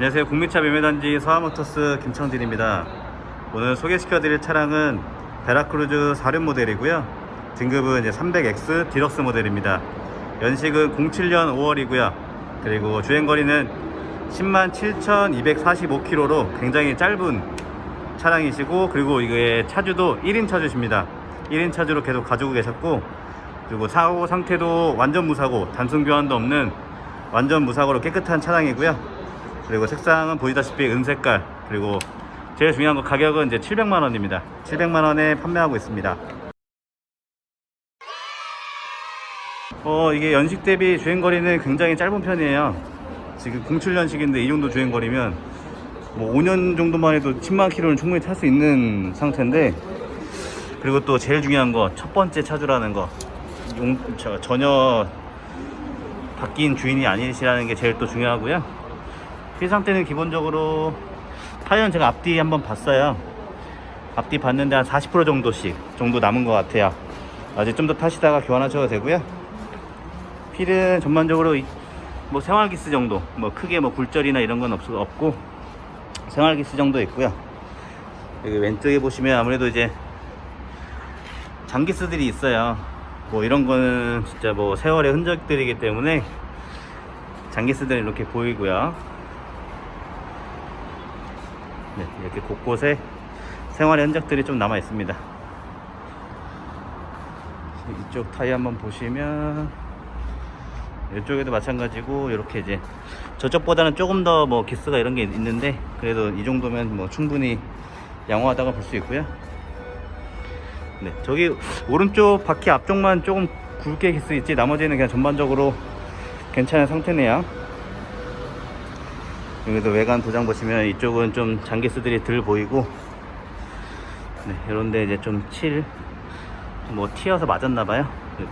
안녕하세요. 국민차 매매단지 서하모터스 김청진입니다. 오늘 소개시켜드릴 차량은 베라크루즈 4륜 모델이고요. 등급은 이제 300X 디럭스 모델입니다. 연식은 07년 5월이고요. 그리고 주행거리는 10만 7,245km로 굉장히 짧은 차량이시고 그리고 이게 차주도 1인 차주십니다. 1인 차주로 계속 가지고 계셨고 그리고 사고 상태도 완전 무사고 단순 교환도 없는 완전 무사고로 깨끗한 차량이고요. 그리고 색상은 보시다시피 은색깔 그리고 제일 중요한 거 가격은 이제 700만 원입니다. 700만 원에 판매하고 있습니다. 어 이게 연식 대비 주행 거리는 굉장히 짧은 편이에요. 지금 07년식인데 이 정도 주행 거리면 뭐 5년 정도만 해도 10만 킬로는 충분히 탈 수 있는 상태인데 그리고 또 제일 중요한 거 첫 번째 차주라는 거 용, 저, 전혀 바뀐 주인이 아니시라는 게 제일 또 중요하고요 휠 상태는 기본적으로 타이어는 제가 앞뒤 한번 봤어요 앞뒤 봤는데 한 40% 정도씩 정도 남은 것 같아요 아직 좀 더 타시다가 교환하셔도 되고요 휠은 전반적으로 이- 뭐 생활기스 정도 뭐 크게 뭐 굴절이나 이런 건 없, 없고 생활기스 정도 있고요 여기 왼쪽에 보시면 아무래도 이제 장기스들이 있어요. 뭐 이런 거는 진짜 뭐 세월의 흔적들이기 때문에 장기스들은 이렇게 보이고요. 네, 이렇게 곳곳에 생활의 흔적들이 좀 남아 있습니다. 이쪽 타이어 한번 보시면 이쪽에도 마찬가지고 이렇게 이제 저쪽보다는 조금 더 뭐 기스가 이런 게 있는데 그래도 이 정도면 뭐 충분히 양호하다고 볼 수 있고요. 네, 저기 오른쪽 바퀴 앞쪽만 조금 굵게 기스 있지 나머지는 그냥 전반적으로 괜찮은 상태네요. 여기도 외관 도장 보시면 이쪽은 좀 장기스들이 덜 보이고 네, 이런데 이제 좀 칠 뭐 튀어서 맞았나봐요.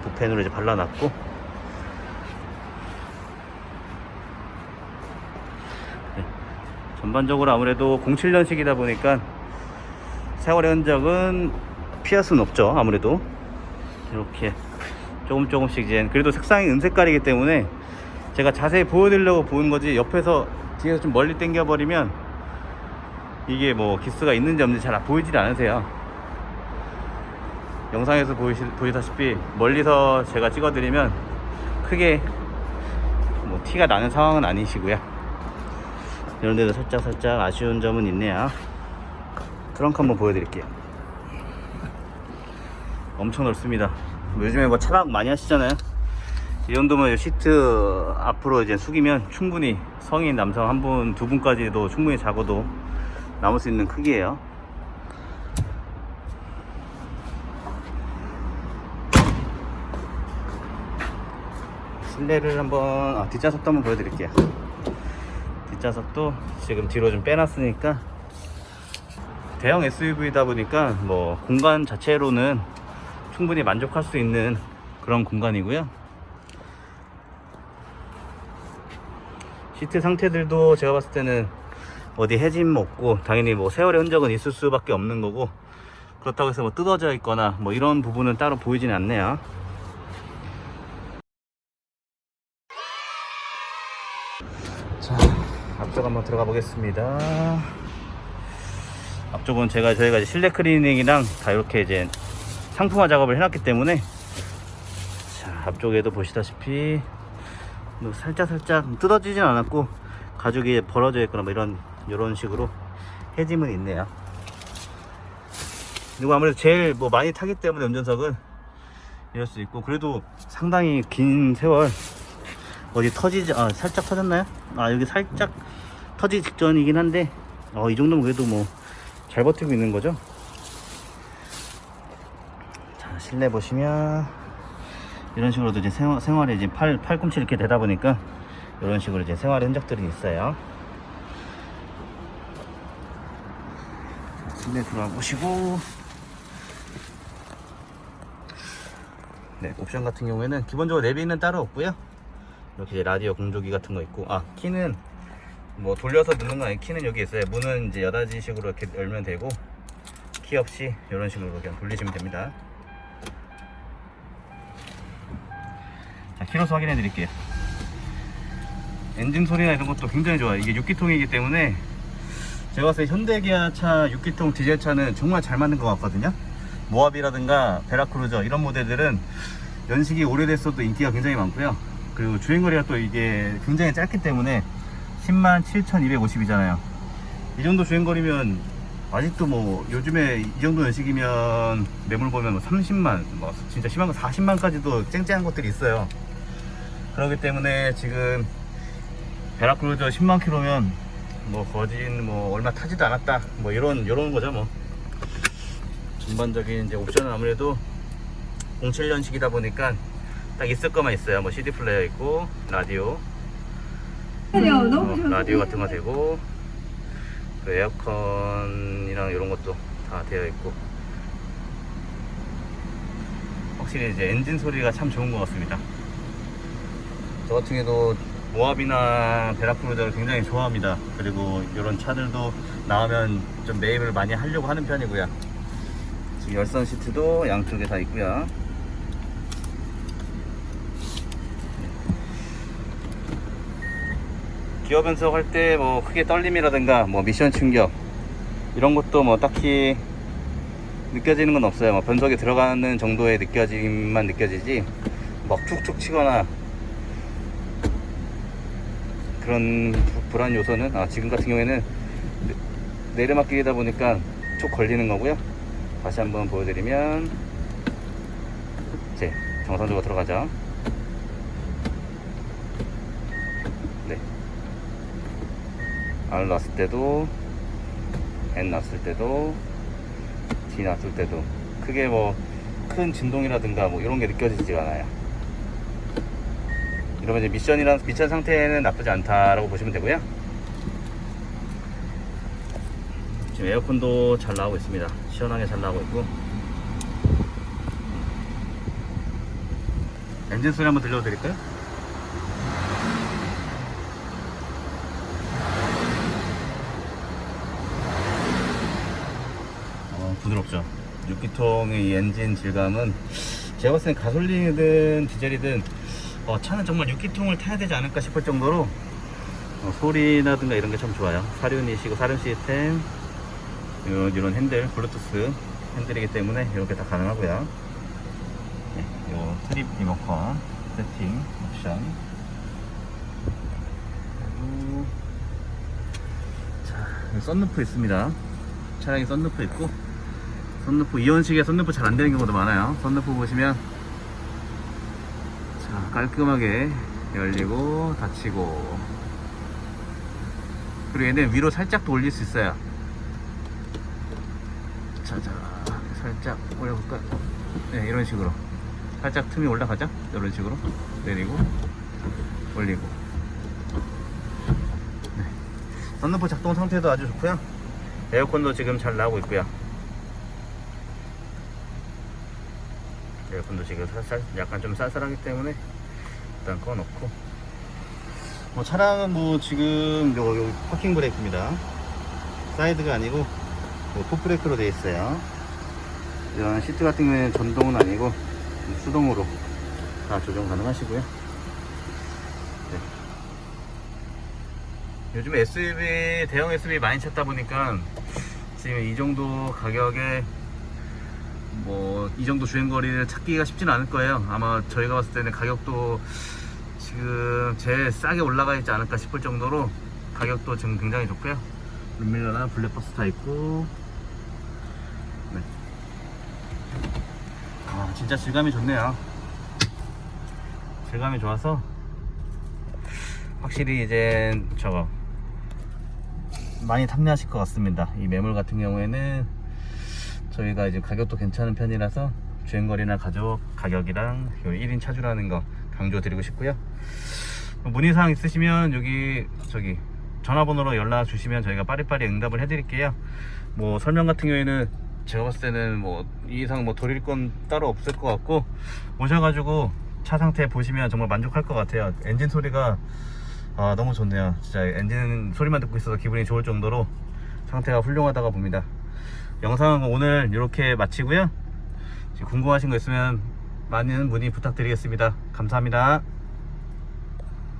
부펜으로 이제 발라놨고 네, 전반적으로 아무래도 07년식이다 보니까 세월의 흔적은 피할 수는 없죠 아무래도 이렇게 조금 조금씩 이제 그래도 색상이 은색깔이기 때문에 제가 자세히 보여드리려고 보는 거지 옆에서 뒤에서 좀 멀리 당겨 버리면 이게 뭐 기스가 있는지 없는지 잘 보이질 않으세요. 영상에서 보이시, 보시다시피 멀리서 제가 찍어드리면 크게 뭐 티가 나는 상황은 아니시고요. 이런 데도 살짝 살짝 아쉬운 점은 있네요. 트렁크 한번 보여드릴게요. 엄청 넓습니다. 뭐 요즘에 뭐 차박 많이 하시잖아요 이 정도면 시트 앞으로 이제 숙이면 충분히 성인 남성 한 분, 두 분까지도 충분히 자고도 남을 수 있는 크기예요 실내를 한번 아, 뒷좌석도 한번 보여드릴게요 뒷좌석도 지금 뒤로 좀 빼놨으니까 대형 SUV다 보니까 뭐 공간 자체로는 충분히 만족할 수 있는 그런 공간이고요. 시트 상태들도 제가 봤을 때는 어디 해짐 없고 당연히 뭐 세월의 흔적은 있을 수밖에 없는 거고 그렇다고 해서 뭐 뜯어져 있거나 뭐 이런 부분은 따로 보이지는 않네요. 자, 앞쪽 한번 들어가 보겠습니다. 앞쪽은 제가 저희가 실내 클리닝이랑 다 이렇게 이제 상품화 작업을 해놨기 때문에 자 앞쪽에도 보시다시피 뭐 살짝 살짝 뜯어지진 않았고 가죽이 벌어져 있거나 뭐 이런 이런 식으로 해짐은 있네요. 그리고 아무래도 제일 뭐 많이 타기 때문에 운전석은 이럴 수 있고 그래도 상당히 긴 세월 어디 터지지 아 살짝 터졌나요? 아 여기 살짝 터지기 직전이긴 한데 어 이 정도면 그래도 뭐 잘 버티고 있는 거죠. 자, 실내 보시면 이런 식으로도 이제 생활, 생활에 이제 팔, 팔꿈치 이렇게 되다 보니까 이런 식으로 이제 생활의 흔적들이 있어요. 자, 실내 들어가 보시고. 네, 옵션 같은 경우에는 기본적으로 내비는 따로 없고요. 이렇게 라디오 공조기 같은 거 있고. 아 키는 뭐 돌려서 넣는 거 아니고 키는 여기 있어요. 문은 이제 여닫이식으로 이렇게 열면 되고 키 없이 이런 식으로 그냥 돌리시면 됩니다 키로수 확인해 드릴게요 엔진 소리나 이런 것도 굉장히 좋아요. 이게 6기통이기 때문에 제가 봤을 때 현대기아 차 6기통 디젤 차는 정말 잘 만든 것 같거든요. 모하비라든가 베라크루저 이런 모델들은 연식이 오래됐어도 인기가 굉장히 많고요. 그리고 주행거리가 또 이게 굉장히 짧기 때문에 10만 7,250이잖아요. 이 정도 주행거리면 아직도 뭐 요즘에 이 정도 연식이면 매물 보면 뭐 30만, 뭐 진짜 심한 거 40만까지도 쨍쨍한 것들이 있어요. 그렇기 때문에 지금 베라크루저 10만 킬로면 뭐 거진 뭐 얼마 타지도 않았다. 뭐 이런 이런 거죠 뭐. 전반적인 이제 옵션은 아무래도 07년식이다 보니까 딱 있을 것만 있어요. 뭐 CD 플레이어 있고 라디오. 어. 라디오 같은 거 되고 그 에어컨이랑 이런 것도 다 되어 있고. 확실히 이제 엔진 소리가 참 좋은 것 같습니다. 저 같은 경우도 모압이나 베라크루저를 굉장히 좋아합니다. 그리고 이런 차들도 나오면 좀 매입을 많이 하려고 하는 편이고요. 지금 열선 시트도 양쪽에 다 있고요. 기어 변속할 때 뭐 크게 떨림이라든가 뭐 미션 충격 이런 것도 뭐 딱히 느껴지는 건 없어요. 뭐 변속에 들어가는 정도의 느껴짐만 느껴지지 막 툭툭 치거나 그런 부- 불안 요소는 아, 지금 같은 경우에는 내- 내리막길이다 보니까 툭 걸리는 거고요. 다시 한번 보여드리면 이제 정상적으로 들어가죠. 네. R 났을 때도 N 났을 때도 D 났을 때도 크게 뭐 큰 진동이라든가 뭐 이런 게 느껴지질 않아요. 이러면 이제 미션이란 미션 상태는 나쁘지 않다라고 보시면 되고요. 지금 에어컨도 잘 나오고 있습니다. 시원하게 잘 나오고 있고 엔진 소리 한번 들려드릴까요? 어, 부드럽죠. 6기통의 이 엔진 질감은 제가 봤을 땐 가솔린이든 디젤이든 어, 차는 정말 6기통을 타야 되지 않을까 싶을 정도로 어, 소리라든가 이런 게 참 좋아요. 사륜이시고 사륜 시스템 이런, 이런 핸들, 블루투스 핸들이기 때문에 이렇게 다 가능하고요. 네, 요 트립 리모컨 세팅 옵션 그리고 자, 썬루프 있습니다. 차량에 썬루프 있고 썬루프 이연식에 썬루프 잘 안 되는 경우도 많아요. 썬루프 보시면 자 깔끔하게 열리고 닫히고 그리고 얘는 위로 살짝 더 올릴 수 있어요. 자자 살짝 올려볼까? 네 이런 식으로 살짝 틈이 올라가죠? 이런 식으로 내리고 올리고 네. 썬루프 작동 상태도 아주 좋고요. 에어컨도 지금 잘 나오고 있고요. 에어컨도 지금 살살 약간 좀 쌀쌀하기 때문에 일단 꺼놓고 뭐 차량은 뭐 지금 요, 요 파킹 브레이크입니다. 사이드가 아니고 뭐 풋브레이크로 되어 있어요. 이런 시트 같은 경우에는 전동은 아니고 수동으로 다 조정 가능하시고요. 네. 요즘 SUV 대형 SUV 많이 찾다 보니까 지금 이 정도 가격에 뭐 이 정도 주행 거리를 찾기가 쉽지는 않을 거예요. 아마 저희가 봤을 때는 가격도 지금 제일 싸게 올라가 있지 않을까 싶을 정도로 가격도 지금 굉장히 좋고요. 룸밀러나 블랙박스 다 있고 네. 아 진짜 질감이 좋네요. 질감이 좋아서 확실히 이제 저거 많이 탐내하실 것 같습니다. 이 매물 같은 경우에는 저희가 이제 가격도 괜찮은 편이라서 주행거리나 가족 가격이랑 1인 차주라는 거 강조 드리고 싶고요. 뭐 문의사항 있으시면 여기 저기 전화번호로 연락 주시면 저희가 빠리빠리 응답을 해드릴게요. 뭐 설명 같은 경우에는 제가 봤을 때는 뭐 이 이상 뭐 드릴 건 따로 없을 것 같고 오셔가지고 차 상태 보시면 정말 만족할 것 같아요. 엔진 소리가 아 너무 좋네요. 진짜 엔진 소리만 듣고 있어서 기분이 좋을 정도로 상태가 훌륭하다고 봅니다. 영상은 오늘 이렇게 마치고요. 궁금하신 거 있으면 많은 문의 부탁드리겠습니다. 감사합니다.